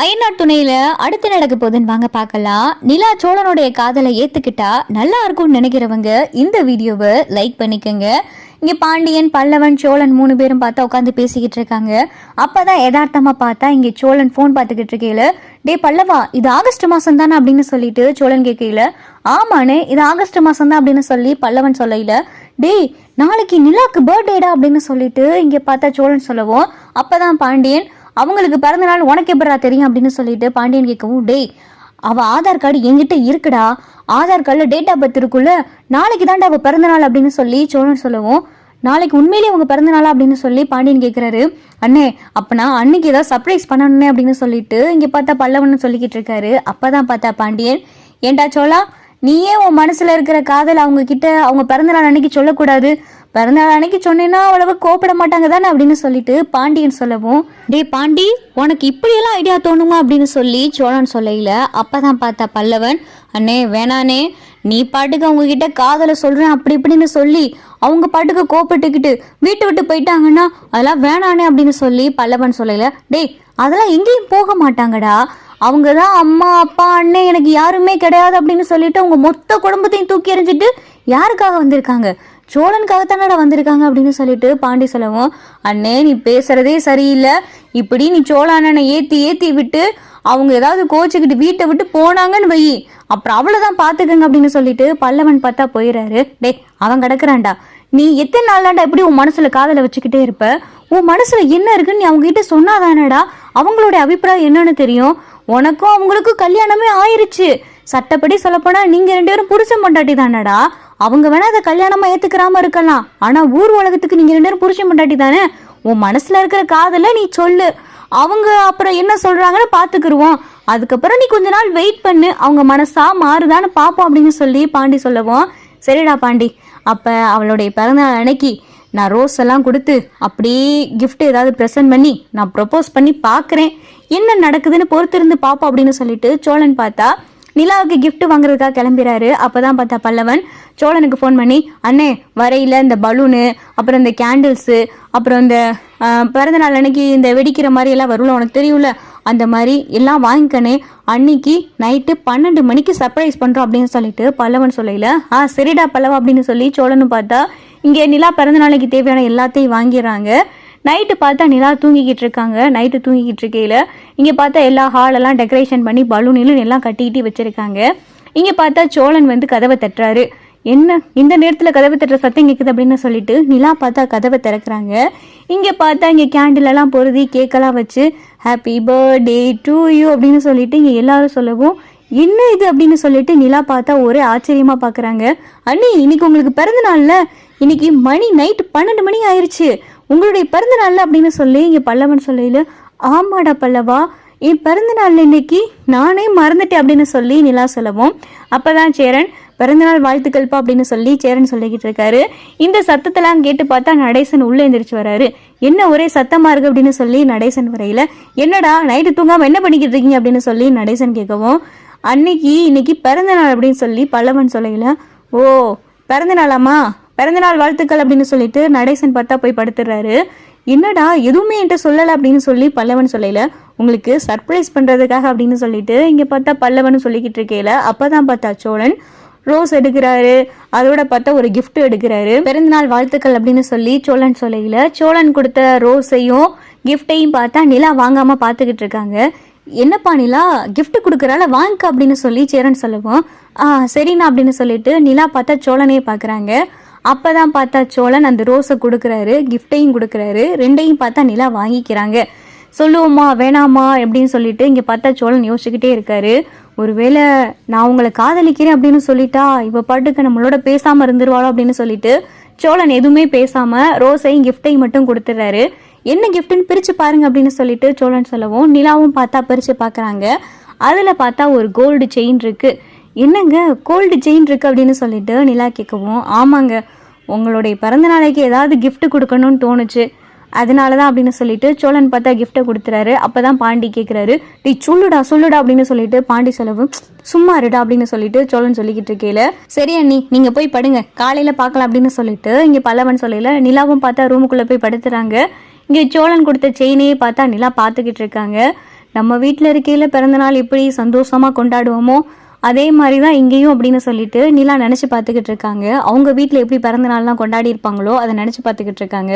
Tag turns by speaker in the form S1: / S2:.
S1: அயனார் துணையில அடுத்து நடக்க போகுதுன்னு வாங்க பார்க்கலாம். நிலா சோழனுடைய காதலை ஏத்துக்கிட்டா நல்லா இருக்கும்னு நினைக்கிறவங்க இந்த வீடியோவை லைக் பண்ணிக்கோங்க. இங்க பாண்டியன் பல்லவன் சோழன் மூணு பேரும் பார்த்தா உட்காந்து பேசிக்கிட்டு இருக்காங்க. அப்பதான் யதார்த்தமா பார்த்தா இங்க சோழன் ஃபோன் பார்த்துக்கிட்டு இருக்கையில டே பல்லவா இது ஆகஸ்ட் மாசம் தானே அப்படின்னு சொல்லிட்டு சோழன் கேட்கையில ஆமானே இது ஆகஸ்ட் மாசம் தான் அப்படின்னு சொல்லி பல்லவன் சொல்லையில டேய் நாளைக்கு நிலாக்கு பர்த்டேடா அப்படின்னு சொல்லிட்டு இங்க பார்த்தா சோழன் சொல்லவும் அப்பதான் பாண்டியன் அவங்களுக்கு பிறந்தநாள் உனக்கு எப்படா தெரியும் அப்படின்னு சொல்லிட்டு பாண்டியன் கேட்கவும் டேய் அவ ஆதார் கார்டு என்கிட்ட இருக்குடா. ஆதார் கார்டில் டேட் ஆஃப் பர்த் இருக்குல்ல. நாளைக்கு தான்டா அவள் பிறந்தநாள் அப்படின்னு சொல்லி சோழன் சொல்லவும் நாளைக்கு உண்மையிலேயே அவங்க பிறந்த நாளா? அப்படின்னு சொல்லி பாண்டியன் கேட்குறாரு. அண்ணே அப்பனா அன்னைக்கு ஏதாவது சர்ப்ரைஸ் பண்ணணுமே அப்படின்னு சொல்லிட்டு இங்கே பார்த்தா பல்லவன் சொல்லிக்கிட்டு இருக்காரு. அப்பதான் பார்த்தா பாண்டியன் ஏன்டா சோழா நீயே உன் மனசில் இருக்கிற காதல் அவங்க கிட்ட அவங்க பிறந்த நாள் அன்னைக்கு சொல்லக்கூடாது. பிறந்த நாள் அன்னைக்கு சொன்னேன்னா அவ்வளவு கோப்பிட மாட்டாங்க தானே அப்படின்னு சொல்லிட்டு பாண்டியன் சொல்லவும் டேய் பாண்டி உனக்கு இப்படியெல்லாம் ஐடியா தோணுமா? அப்படின்னு சொல்லி சோழன் சொல்லையில அப்பதான் பார்த்தா பல்லவன். அண்ணே வேணானே நீ பாட்டுக்கு அவங்க கிட்ட காதலை சொல்றேன் அப்படி இப்படின்னு சொல்லி அவங்க பாட்டுக்கு கோப்பிட்டுக்கிட்டு வீட்டை விட்டு போயிட்டாங்கன்னா அதெல்லாம் வேணானே அப்படின்னு சொல்லி பல்லவன் சொல்லல. டேய் அதெல்லாம் எங்கேயும் போக மாட்டாங்கடா. அவங்க தான் அம்மா அப்பா அண்ணன் எனக்கு யாருமே கிடையாது அப்படின்னு சொல்லிட்டு அவங்க மொத்த குடும்பத்தையும் தூக்கி எறிஞ்சிட்டு யாருக்காக வந்திருக்காங்க? சோழனுக்காக தானடா வந்திருக்காங்க அப்படின்னு சொல்லிட்டு பாண்டி சொல்லவும் அண்ணே நீ பேசுறதே சரியில்லை. இப்படி நீ சோழ அண்ணனை ஏத்தி ஏத்தி விட்டு அவங்க ஏதாவது கோச்சுக்கிட்டு வீட்டை விட்டு போனாங்கன்னு வை. அப்புறம் அவ்வளவுதான் பாத்துக்கங்க அப்படின்னு சொல்லிட்டு பல்லவன் பார்த்தா போயிடுறாரு டேய் அவன் கிடக்குறான்டா. நீ எத்தனை நாளாண்டா எப்படி உன் மனசுல காதலை வச்சுக்கிட்டே இருப்ப? உன் மனசுல என்ன இருக்குன்னு நீ அவங்க கிட்ட சொன்னாதானடா? அவங்களோட அபிப்பிராயம் என்னன்னு தெரியும். உனக்கும் அவங்களுக்கும் கல்யாணமே ஆயிருச்சு. சட்டப்படி சொல்லப்போனா நீங்க ரெண்டு பேரும் புருஷன் பொண்டாட்டி தானடா. அவங்க வேணா அதை கல்யாணமா ஏத்துக்கிறாம இருக்கலாம். ஆனா ஊர் உலகத்துக்கு நீங்க ரெண்டு பேரும் புருஷன் பொண்டாட்டி தானே? உன் மனசுல இருக்கிற காதல நீ சொல்லு. அவங்க அப்புறம் என்ன சொல்றாங்கன்னு பாத்துக்கிருவோம். அதுக்கப்புறம் நீ கொஞ்ச நாள் வெயிட் பண்ணு. அவங்க மனசா மாறுதான்னு பாப்போம் அப்படின்னு சொல்லி பாண்டி சொல்லவும். சரிடா பாண்டி. அப்ப அவளுடைய பிறந்தநாள் அன்னைக்கு நான் ரோஸ் எல்லாம் கொடுத்து அப்படியே கிஃப்ட் ஏதாவது ப்ரெசென்ட் பண்ணி நான் ப்ரொப்போஸ் பண்ணி பார்க்குறேன் என்ன நடக்குதுன்னு பொறுத்திருந்து பார்ப்போம் அப்படின்னு சொல்லிட்டு சோழன் பார்த்தா நிலாவுக்கு கிஃப்ட் வாங்குறதுக்காக கிளம்புறாரு. அப்போ தான் பார்த்தா பல்லவன் சோழனுக்கு ஃபோன் பண்ணி அண்ணே வரையில இந்த பலூனு அப்புறம் இந்த கேண்டில்ஸு அப்புறம் இந்த பிறந்தநாள் பிறந்த நாள் அன்னைக்கு இந்த வெடிக்கிற மாதிரி எல்லாம் வரும்ல உனக்கு தெரியும்ல? அந்த மாதிரி எல்லாம் வாங்கிக்கணே அன்னைக்கு நைட்டு பன்னெண்டு மணிக்கு சர்ப்ரைஸ் பண்ணுறோம் அப்படின்னு சொல்லிட்டு பல்லவன் சொல்லையில ஆ சரிடா பல்லவா அப்படின்னு சொல்லி சோழனும் பார்த்தா இங்கே நிலா பிறந்த நாளைக்கு தேவையான எல்லாத்தையும் வாங்கிடுறாங்க. நைட்டு பார்த்தா நிலா தூங்கிக்கிட்டு இருக்காங்க. நைட்டு தூங்கிக்கிட்டு இருக்கையில இங்கே பார்த்தா எல்லா ஹாலெல்லாம் டெக்கரேஷன் பண்ணி பலூனிலும் எல்லாம் கட்டிக்கிட்டு வச்சுருக்காங்க. இங்கே பார்த்தா சோழன் வந்து கதவை தட்டுறாரு. என்ன? இந்த நேரத்தில் கதவை தட்டுற சத்தம் கேட்குது அப்படின்னு சொல்லிட்டு நிலா பார்த்தா கதவை திறக்கிறாங்க. இங்கே பார்த்தா இங்கே கேண்டிலெல்லாம் பொருதி கேக்கெல்லாம் வச்சு ஹாப்பி பர்த்டே டு யூ அப்படின்னு சொல்லிட்டு இங்கே எல்லாரும் சொல்லவும் என்ன இது? அப்படின்னு சொல்லிட்டு நிலா பார்த்தா ஒரே ஆச்சரியமாக பார்க்குறாங்க அண்ணி இன்னைக்கு உங்களுக்கு பிறந்த நாளில்? இன்னைக்கு மணி நைட்டு பன்னெண்டு மணி ஆயிடுச்சு உங்களுடைய பிறந்த நாளில்? அப்படின்னு சொல்லி இங்கே பல்லவன் சொல்லையில் ஆமாடா பல்லவா. என் பிறந்தநாள் இன்னைக்கு நானே மறந்துட்டேன் அப்படின்னு சொல்லி நிலா சொல்லவும் அப்பதான் சேரன் பிறந்தநாள் வாழ்த்துக்கள்ப்பா அப்படின்னு சொல்லி சேரன் சொல்லிக்கிட்டு இருக்காரு. இந்த சத்தத்தெல்லாம் கேட்டு பார்த்தா நடேசன் உள்ளே எந்திரிச்சு வராரு. என்ன ஒரே சத்தமாக இருக்கு? அப்படின்னு சொல்லி நடேசன் வரையில என்னடா நைட்டு தூங்காமல் என்ன பண்ணிக்கிட்டு இருக்கீங்க? அப்படின்னு சொல்லி நடேசன் கேட்கவும் அன்னைக்கு இன்னைக்கு பிறந்தநாள் அப்படின்னு சொல்லி பல்லவன் சொல்லையில ஓ பிறந்தநாளாம்மா பிறந்தநாள் வாழ்த்துக்கள் அப்படின்னு சொல்லிட்டு நடேசன் பார்த்தா போய் படுத்துடுறாரு என்னடா எதுவுமே என்கிட்ட சொல்லலை அப்படின்னு சொல்லி பல்லவன் சொல்லல. உங்களுக்கு சர்ப்ரைஸ் பண்ணுறதுக்காக அப்படின்னு சொல்லிட்டு இங்கே பார்த்தா பல்லவன் சொல்லிக்கிட்டு இருக்கையில அப்பதான் பார்த்தா சோழன் ரோஸ் எடுக்கிறாரு. அதோட பார்த்தா ஒரு கிஃப்ட் எடுக்கிறாரு. பிறந்தநாள் வாழ்த்துக்கள் அப்படின்னு சொல்லி சோழன் சொல்லையில சோழன் கொடுத்த ரோஸையும் கிஃப்டையும் பார்த்தா நிலா வாங்காம பார்த்துக்கிட்டு இருக்காங்க. என்னப்பா நிலா கிஃப்ட் கொடுக்குறால வாங்க அப்படின்னு சொல்லி சேரன் சொல்லுவோம் ஆ சரிண்ணா அப்படின்னு சொல்லிட்டு நிலா பார்த்தா சோழனையே பார்க்குறாங்க. அப்போ தான் பார்த்தா சோழன் அந்த ரோஸை கொடுக்குறாரு கிஃப்டையும் கொடுக்குறாரு ரெண்டையும் பார்த்தா நிலா வாங்கிக்கிறாங்க. சொல்லுவோமா வேணாமா அப்படின்னு சொல்லிட்டு இங்கே பார்த்தா சோழன் யோசிச்சுக்கிட்டே இருக்காரு. ஒருவேளை நான் உங்களை காதலிக்கிறேன் அப்படின்னு சொல்லிட்டா இப்போ பாட்டுக்கு நம்மளோட பேசாமல் இருந்துருவாளோ அப்படின்னு சொல்லிட்டு சோழன் எதுவுமே பேசாமல் ரோஸையும் கிஃப்டையும் மட்டும் கொடுத்துட்றாரு என்ன கிஃப்ட்னு பிரித்து பாருங்க அப்படின்னு சொல்லிட்டு சோழன் சொல்லவும் நிலாவும் பார்த்தா பிரித்து பார்க்குறாங்க. அதில் பார்த்தா ஒரு கோல்டு செயின் இருக்குது என்னங்க கோல்டு செயின் இருக்கு அப்படின்னு சொல்லிட்டு நிலா கேட்கவும் ஆமாங்க உங்களுடைய பிறந்த நாளைக்கு ஏதாவது கிஃப்ட் கொடுக்கணும்னு தோணுச்சு. அதனால தான் அப்படின்னு சொல்லிட்டு சோழன் பார்த்தா கிஃப்ட்டை கொடுத்துறாரு. அப்பதான் பாண்டி கேட்குறாரு டி சொல்லுடா சொல்லுடா அப்படின்னு சொல்லிட்டு பாண்டி சொல்லவும் சும்மா இருடா அப்படின்னு சொல்லிட்டு சோழன் சொல்லிக்கிட்டு இருக்கையில சரி அண்ணி நீங்கள் போய் படுங்க காலையில் பார்க்கலாம் அப்படின்னு சொல்லிட்டு இங்கே பல்லவன் சொல்லல நிலாவும் பார்த்தா ரூமுக்குள்ளே போய் படுத்துறாங்க. இங்கே சோழன் கொடுத்த செயினையே பார்த்தா நிலா பார்த்துக்கிட்டு இருக்காங்க. நம்ம வீட்டில் இருக்கையில் பிறந்தநாள் எப்படி சந்தோஷமாக கொண்டாடுவோமோ அதே மாதிரி தான் இங்கேயும் அப்படின்னு சொல்லிட்டு நிலா நினச்சி பார்த்துக்கிட்டு இருக்காங்க. அவங்க வீட்டில் எப்படி பிறந்தநாள்லாம் கொண்டாடி இருப்பாங்களோ அதை நினச்சி பார்த்துக்கிட்டு இருக்காங்க.